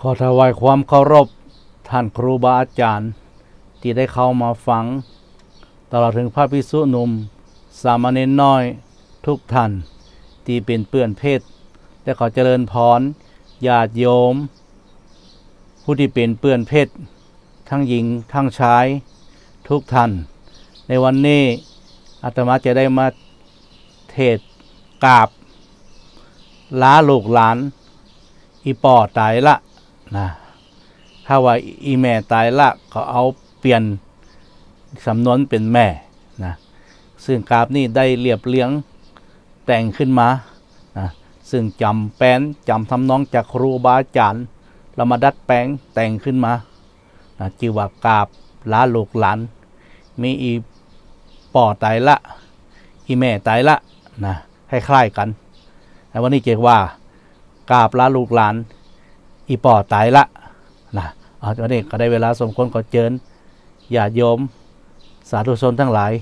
ขอถวายความเคารพท่านครูบาอาจารย์ ที่ได้เข้ามาฟัง ตลอดถึงพระภิกษุหนุ่ม สามเณรน้อยทุกท่าน ที่เป็นเปื่อนเพศและขอเจริญพรญาติโยม ผู้ที่เป็นเปื่อนเพศทั้งหญิงทั้งชาย ทุกท่าน ในวันนี้อาตมาจะได้มาเทศกาบล้าลูกหลาน อีปอตายละ นะถ้าว่าอีแม่ตายละก็เอาเปลี่ยนสำนวนเป็นแม่นะซึ่งกราบนี่ได้เรียบเลี้ยงแต่งขึ้นมานะซึ่งจำแป้นจำทำนองจากครูบาอาจารย์เรามาดัดแปลงแต่งขึ้นมานะจีว่ากราบลาลูกหลาน มีอีป่อตายละ อีแม่ตายละนะคล้ายๆกันแต่วันนี้เจกว่ากราบลาลูกหลาน อีป่อตายละนะเอาวันนี้ก็ได้เวลาสมควรก็เจิญอย่าติโยม สาธุชนทั้งหลาย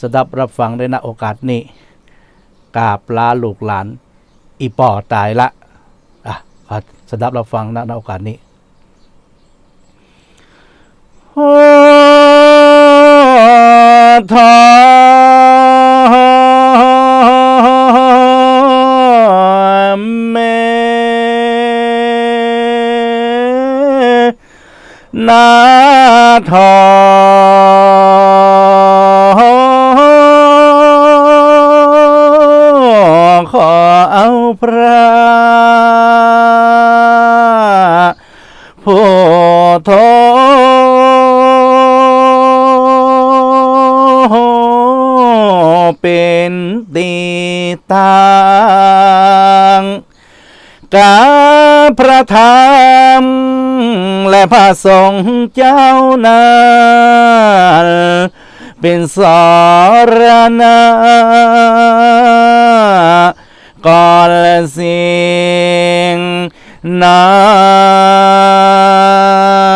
สดับรับฟังได้ณโอกาสนี้กาบลาลูกหลาน อีป่อตายละอะสดับรับฟังณณโอกาสนี้โอ้ทอ นาทองขอเอาพระผู้ทเป็นตีตังกาพระธรรม และพระสงฆ์เจ้านั้นเป็นสรณะก่อนและสิ่งนั้น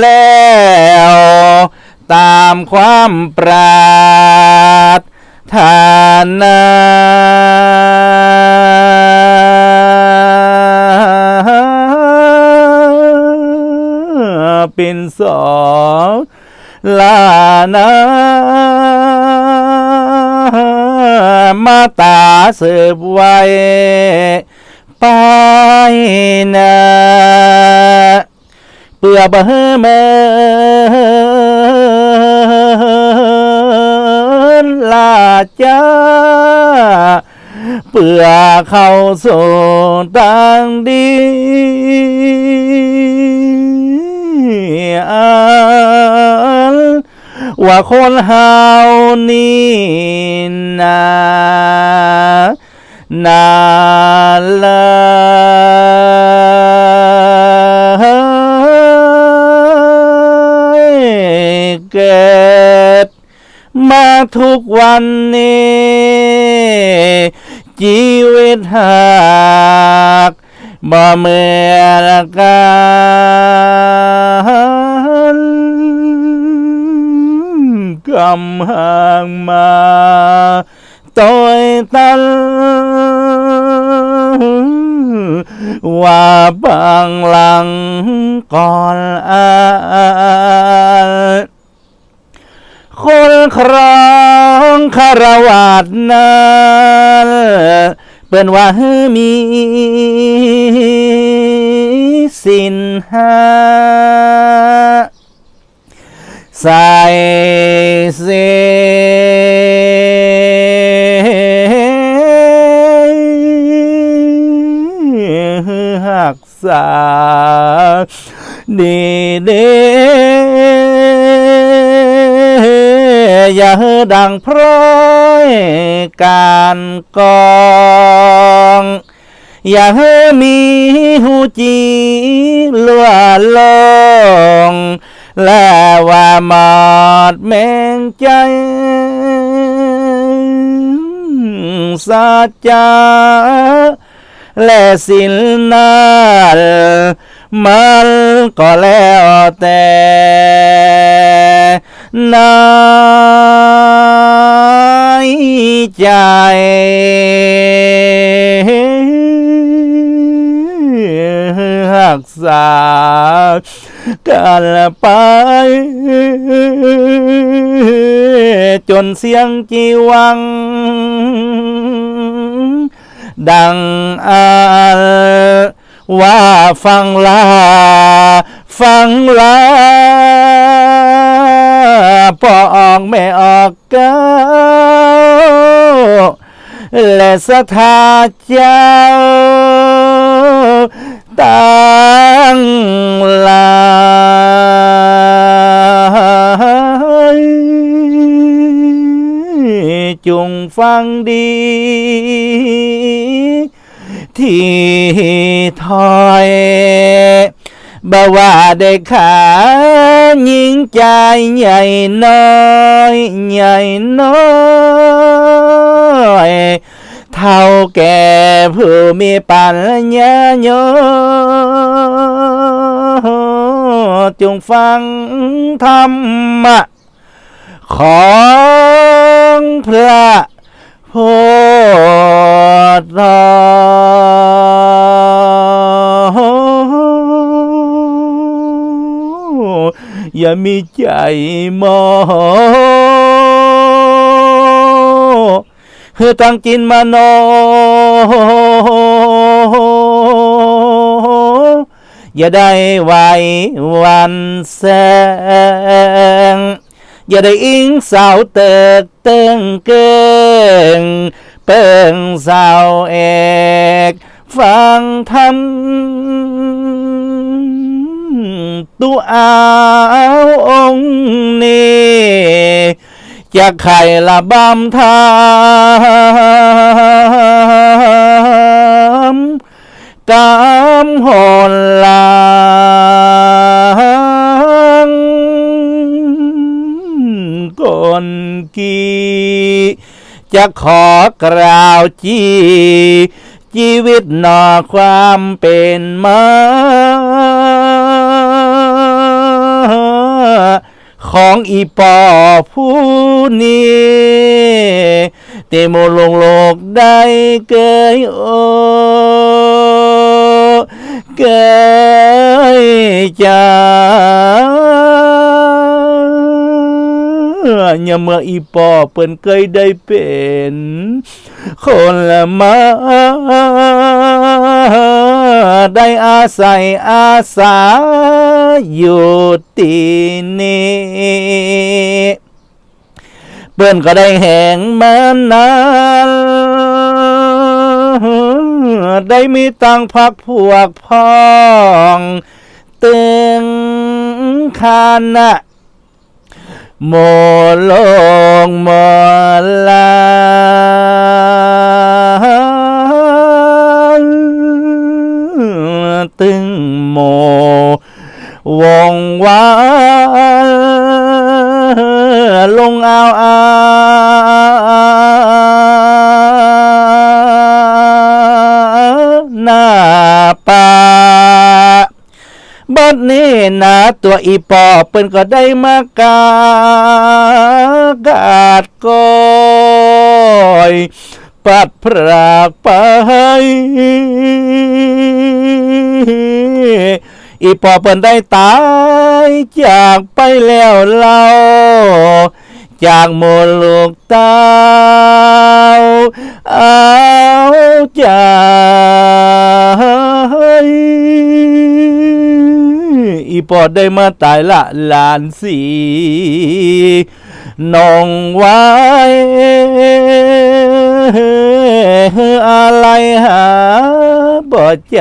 แล้ว ตามความปรารถนาเป็นสองลานามาตาเสืบไว้ไปนะ เปื่อบอเมินลาจ้าเปื่อเข้าสู่ตังดีอันว่าคนเฮานี่นา นาเลย ทุกวันนี้ ชีวิตหากบ่เมื่อกันกำห่างมาต้อยตันว่าบางหลังก่อนอาน คนครองคารวาสนั้นเปิ้นว่ามีสินห้าใส่เสหักษาดีเด อย่าดังพร้อยการกองอย่ามีหูจีลัวลงและว่าหมอดแมงใจสาจาและสินนั้นมันก็แล้วแต่ นายใจหักษากันไป จนเสียงจีวัง ดังอาว่าฟังลา ฟังลาพอออกไม่ออกเก้าและสถาเจ้าตั้งลายจงฟังดี ที่ถอย บ่ว่าได้ขายิงใจใหญ่น้อยใหญ่น้อยเท่าแก่ผู้มีปัญญาโยจงฟังธรรมะ ของพระโพธิ์ อย่ามีใจมอเฮือตั้งจินมานออย่าได้ไหวหวันแสง อย่าได้อิงสาวเติกเติงเกิงเปิงสาวเอก ฟังทำ ตัวอาองค์นี้จะไข่ละบำทำกำหนลางก่อนกีจะขอกล่าวจีชีวิตหนอความเป็นมา ของอีปอผู้นี้เตโมลงโลกได้เกยโอเกยจาอย่าเมื่ออีปอเปิ้นเคยได้เป็น คนละมาได้อาศัยอาสา อยู่ที่นี่เปิ้นก็ได้แห่งมานานได้มีตังพักพวกพ้องตึงคานะโมลงโมลาตึงโม วงวาลงเอาอาหน้าป่าบัดนี้นะตัวอีปอเปิ้นก็ได้มากากาดก้อยปัดพรากไป อีปอเปิ้นได้ตายจากไปแล้วเราจากหมดลูกเต้าเอาจากอีปอดได้มาตายละลานสี นองไว้อะไรหาบ่ใจ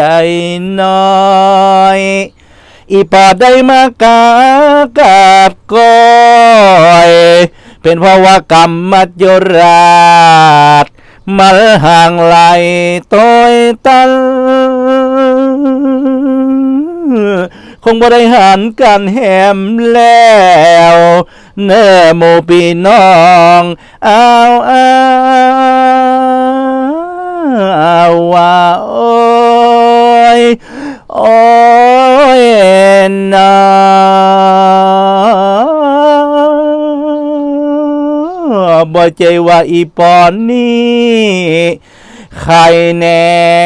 น้อยอีปอดได้มากากาบก้อยเป็นเพราะว่ากรรมมัจยุราชมัลห่างไหลต้อยตัน คงบ่ได้หันกันแหมแล้ว เน้อโมปีน้องเอาเอาว่าโอ้ยโอ้ยนาบ่ใจว่าอีปอนนี้ไข่แน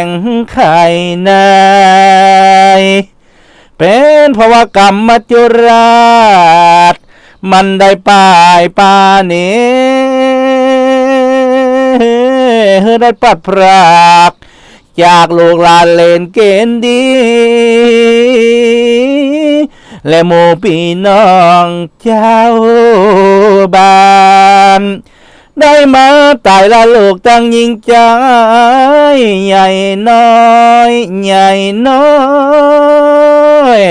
งไข่นายเป็นเพราะว่ากรรมมัจจุราช มันได้ป้ายปานี้ได้ปัดพรากจากลูกหลานเลนเกณฑ์ดี และหมู่พี่น้องเจ้าบ้านได้มาตายละลูกตั้งยิ่งใจใหญ่น้อย ใหญ่น้อย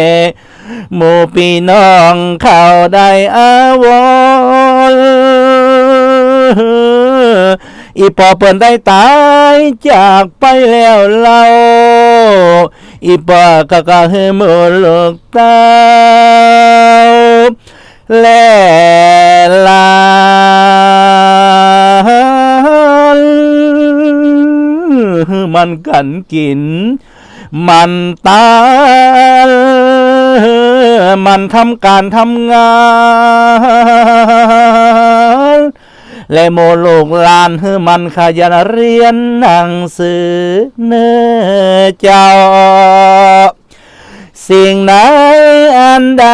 หมู่พี่น้องเข้าได้อาวรอีปอเปิ้นได้ตายจากไปแล้วเราอีปอก็ก็ให้มือลูกเต้าและลานมันกันกิน มันตา มันทำการทำงาน และโมลูกลานให้มันขยันเรียนหนังสือเนื้อเจ้า สิ่งไหนอันใด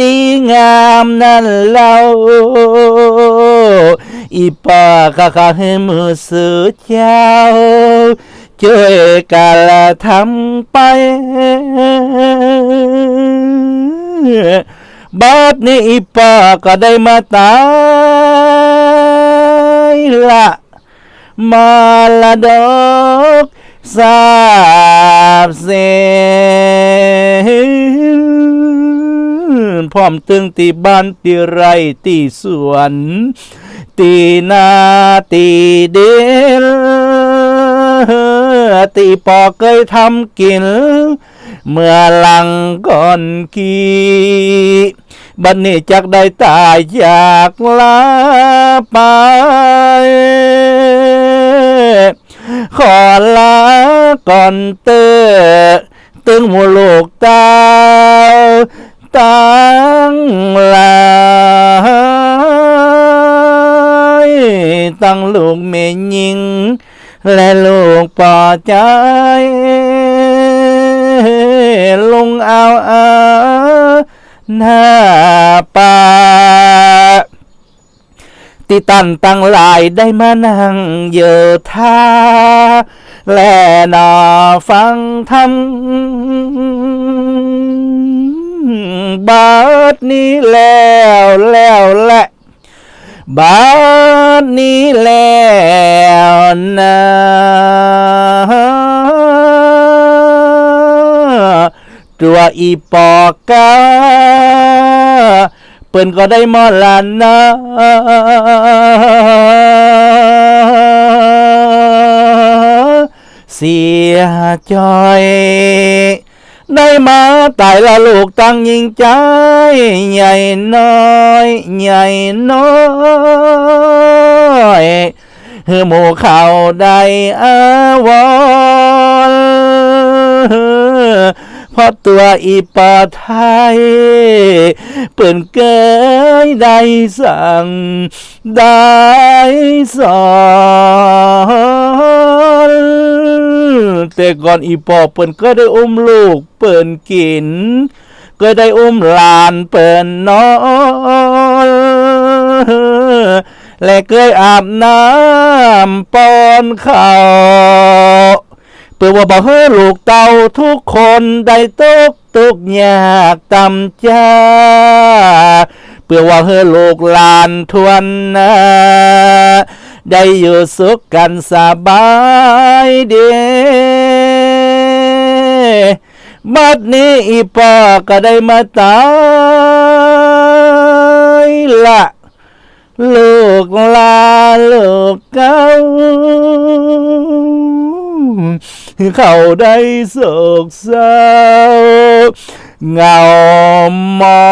ดีงามนั่นเล่าอีป่าก็ขอให้มือสื่อเจ้า ช่วยกันทำไปบัดนี้อีป่าก็ได้มาตายละมาละดอกสาบเสนพร้อมตึงตีบ้านตีไรตีสวน ตีนาตีเดล ตีปอเคยทำกิน เมื่อหลังก่อนกีบัดนี้จักได้ตายจากลาไปขอลาก่อนเตอตึงหัวโลกตาตั้งลายตั้งลูกเมยิง และลูกปอใจ ลุงเอาอาหน้าป่าติตันตั้งหลายได้มานั่งเยอท่าและนอฟังทำบาดนี้แล้วแล้วและ บาดนี้แล้วนะตัวอีปอกาเปิ้นก็ได้มอลานะเสียจอย ได้มาตายละลูกตั้งยิง ใจใหญ่น้อยใหญ่น้อยฮือหมู่เขาได้อาวรเพราะตัวอีปอไทย เปิ่นเกยได้สั่งได้สอนแต่ก่อนอีปอเปิ่นก็ได้อุ้มลูกเปิ่นกิน ก็ได้อุ้มหลานเปิ่นนอนและเคยอาบน้ำป้อนข้าวเพื่อว่าบ่ให้ลูกเต่าทุกคนได้ตกตุกยากตำจ้าเพื่อว่าให้ลูกหลานทวนนาได้อยู่สุขกันสบายเดี บัดนี้อีปอก็ได้มาตายละลูกลาลูกเก้าเขาได้โศกเศร้าเงามอ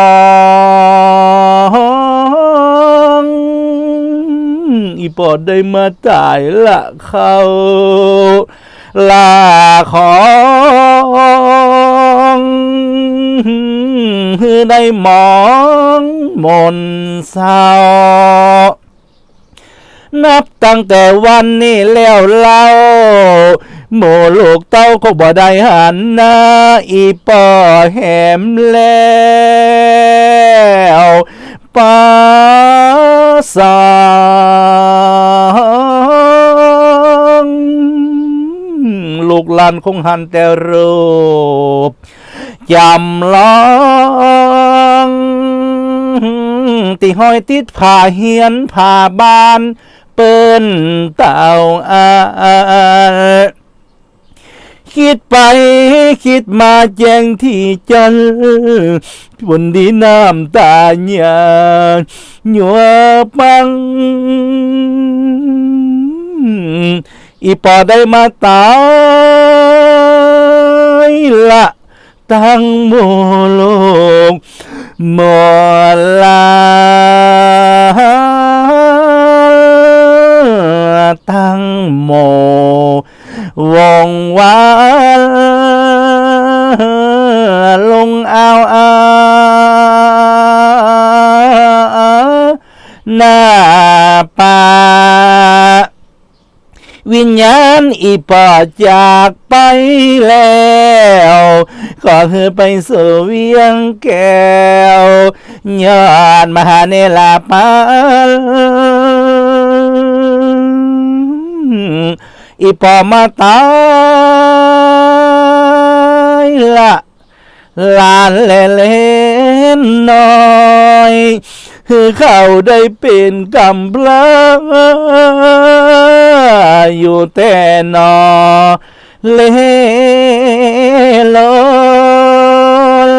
งอีปอดได้มาตายละเขาลาขอ งได้มองมนเศร้านับตั้งแต่วันนี้แล้วเล่าโมลูกเต้าก็บ่ได้หันหน้าอีปอแหมแล้วป้าสางลูกหลานคงหันแต่รูป จำลองที่ห้อยติดผ้าเฮียนผ้าบาน เปิ้นเต่าอาคิดไปคิดมาแจ้งที่จันบนดีน้ำตาหยาหยัวปัง อีปอได้มาตายละ ตั้งโมโลกหมอลาตั้งโมวงวานลงเอาอาหน้าป่า วิญญาณอีปอจากไปแล้ว ขอคือไปสู่เวียงแก้วยอดมหาเนลาปานอีปอมาตายละลานเล่นน้อย คือเขาได้เป็นกำพร้าอยู่แต่นอเลลอน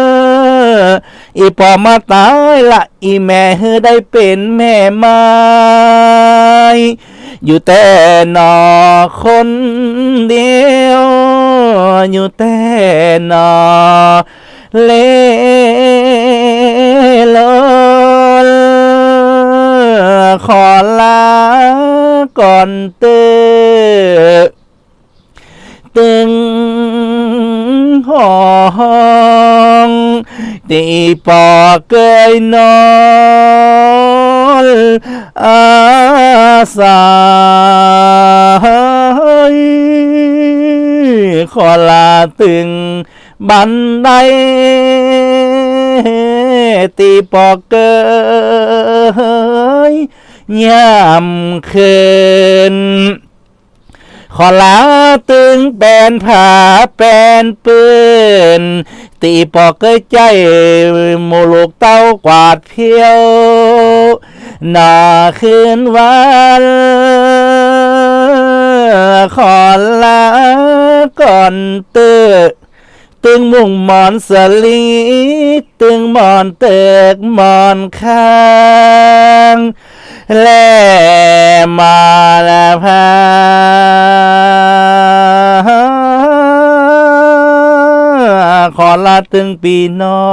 อีปอมาตายละอีแม่เธอได้เป็นแม่ไม้อยู่แต่นอคนเดียว อยู่แต่นอ เลลอนขอลาก่อนเตอตึงห้องตีปอเกยนอนอาสายขอลาตึง บันไดตีปอกเกยยามคืนขอลาตึงแปนผาแปนปืน ตีปอกเกยใจโมลูกเต้ากวาดเพียวหน้าคืนวันขอลาก่อนเตอ ตึงมุ่งหมอนสลีตึงหมอนเตกหมอนข้างและมาละพาขอลาตึงปีน้อ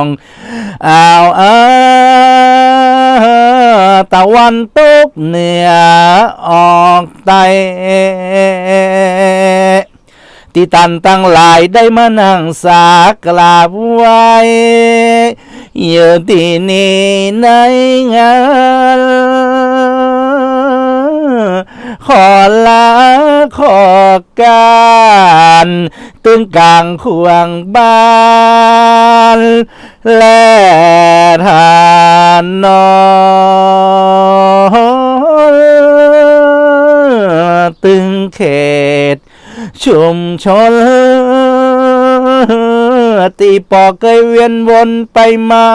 งอ้าวอาตะวันตกเหนือออกใต้ ที่ตันตั้งหลายได้มานั่งสากราบไว้อยู่ที่นี่ในงานขอลาขอการตึงกลางควงบ้านและทานนอนตึงเขต ชุมชนตีปอกเคยเวียนวนไปมา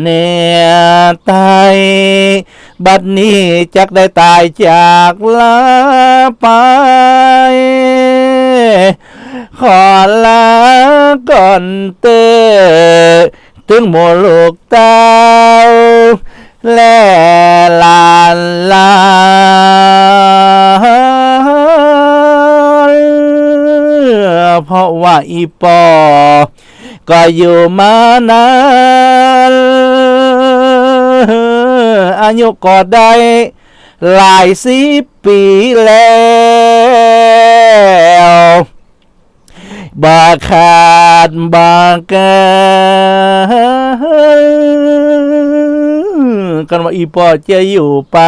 เนียตายบัดนี้จักได้ตายจากลาไป ขอลาก่อนเตอถึงโมลูกเต้าและลานลา เพราะว่าอีปอ ก็อยู่มานานอายุก็ได้หลายสิบปีแล้วบาขาดบาเกันกันว่าอีปอจะอยู่ไป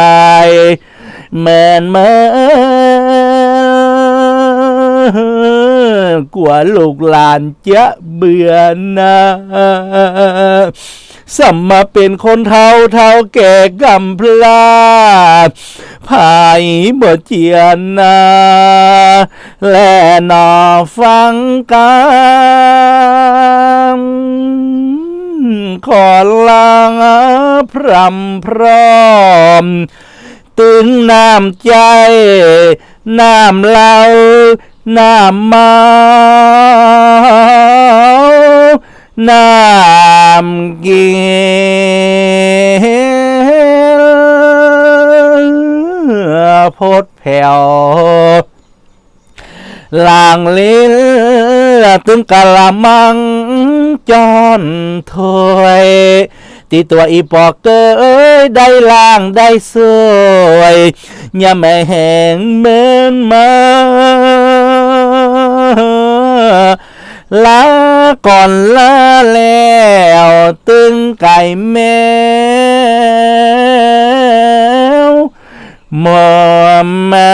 แมนเมื่อ กว่าลูกหลานจะเบื่อนะสัมมาเป็นคนเท่าเท่าแก่กำพลาดภายบ่เจียนนาและนอฟังกันขอลางพรำพร้อม ตึงน้ำใจ น้ำเล้า น้ำเมาน้ำกิพดแผ่วลางลิ้นตึงกะละมังจอนถวยตีตัวอีปอกเกยได้ล่างได้สวยอย่าแม่แหงเมือนมา ลาก่อนลาแล้วตึงไก่แมวมัวมา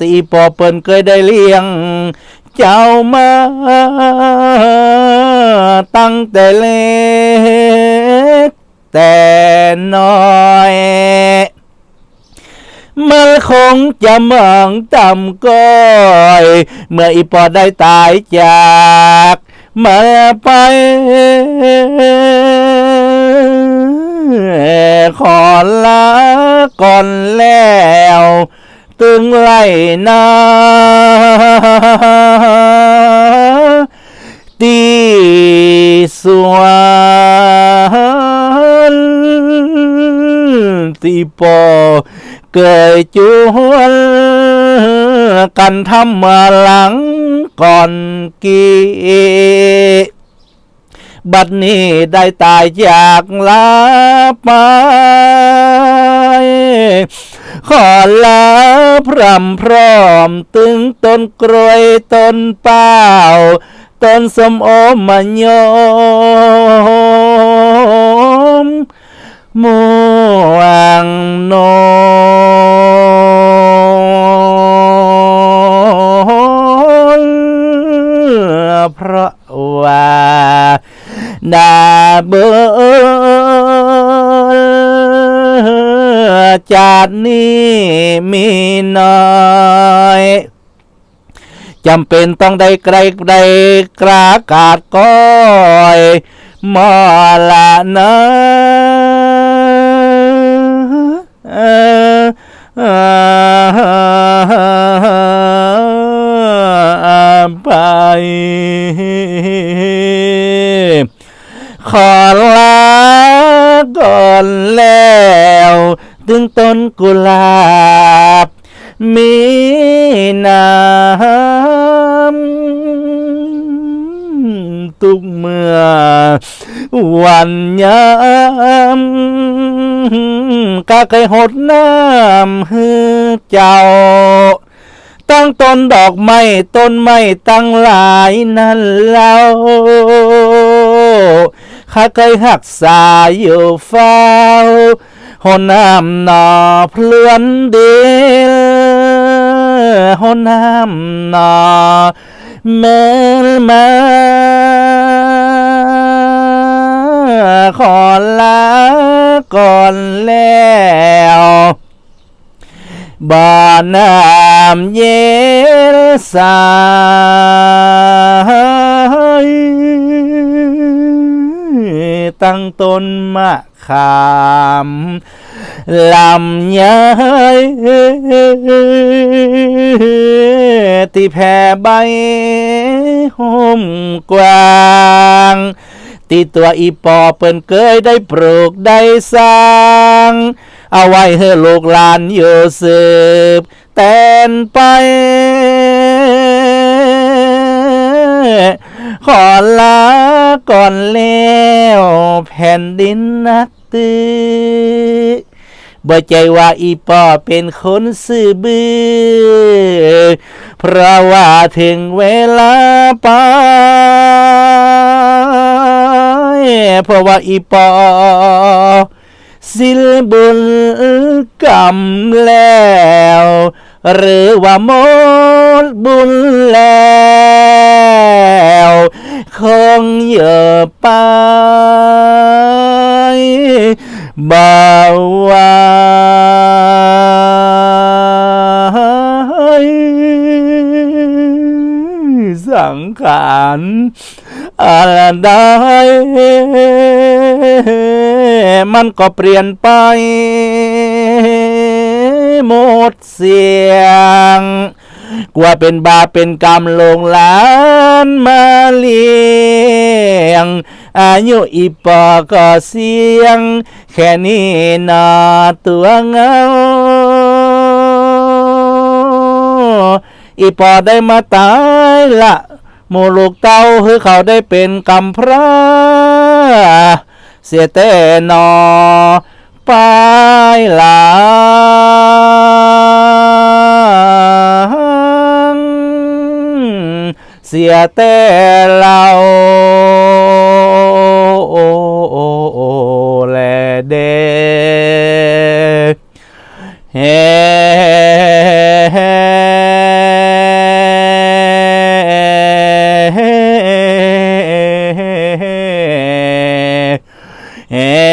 ตีปอเปิ้นเคยได้เลี้ยง เจ้ามาตั้งแต่เล็กแต่น้อย มันคงจะมองต่ำก้อย เมื่ออีปอได้ตายจากมาไป ขอลาก่อนแล้วตึงไล่นาตีสวนตีปอ เกยจวนกันทำมาหลังก่อนกีบัดนี้ได้ตายจากลาไป ขอลาพรำพร้อมตึงต้นกรวยต้นเป้าต้นสมโอมันโยมม่วงโนเจาดนี้มีน้อยจำเป็นต้องได้ไกลไกลกรากาดก้อยมอละนะไปขอลาก่อนแล้ว ถึงต้นกุหลาบ มีน้ำทุกเมื่อ วันยามกะเคยหดน้ำฮือเจ้าตั้งต้นดอกไม้ต้นไม้ตั้งหลายนั่นเล่าข้าเคยหักษาอยู่เฝ้า หนน้ำนอเพลือนเดียวหนน้ำนอเมลมาขอลาก่อนแล้วบ่อน้ำเย็นสาย ตั้งต้นมะขามลำยายที่แผ่ใบห่มกว้างตีตัวอีปอเปิ้นเคยได้ปลูกได้สร้าง เอาไว้ให้ลูกหลานอยู่สืบแตนไป ขอลาก่อนแล้วแผ่นดินนักตื้อบ่ใจว่าอีปอเป็นคนซื่อบือเพราะว่าถึงเวลาไปเพราะว่าอีปอสิลบุญกรรมแล้ว หรือว่าหมดบุญแล้วคงเยอะไปบ่าวสังขารอะไรได้มันก็เปลี่ยนไป หมดเสียงกว่าเป็นบาปเป็นกรรมลงหลานมาเลี้ยง อายุอีปอก็เสียง แค่นี้นาตัวเงาอีปอได้มาตายละหมูลูกเต้าคือเขาได้เป็นกำพร้า เสียแต่นอ ไปหลังเสียแต่เราโอโอโอแลเดเฮนิ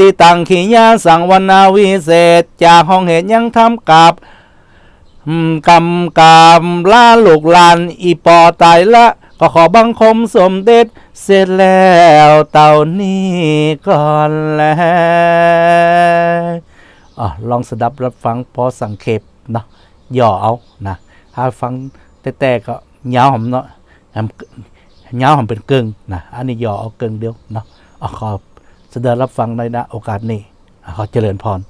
ติตังขียาสังวนาวิเศษ จากห้องเหตุยังทำกับกำกามล่าลูกลานอีปอตายละ ก็ขอบังคมสมเด็จ เสร็จแล้วเต่านี้ก่อนแล้วอลองสดับรับฟังพอสังเขปเนาะย่อเอานะถ้าฟังแต่ๆก็ยาหอมเนาะยาหอมเป็นเกิงนะอันนี้ย่อเอาเกิงเดียวเนาะอะขอ แสดงรับฟังในนะโอกาสนี้ขอเจริญพร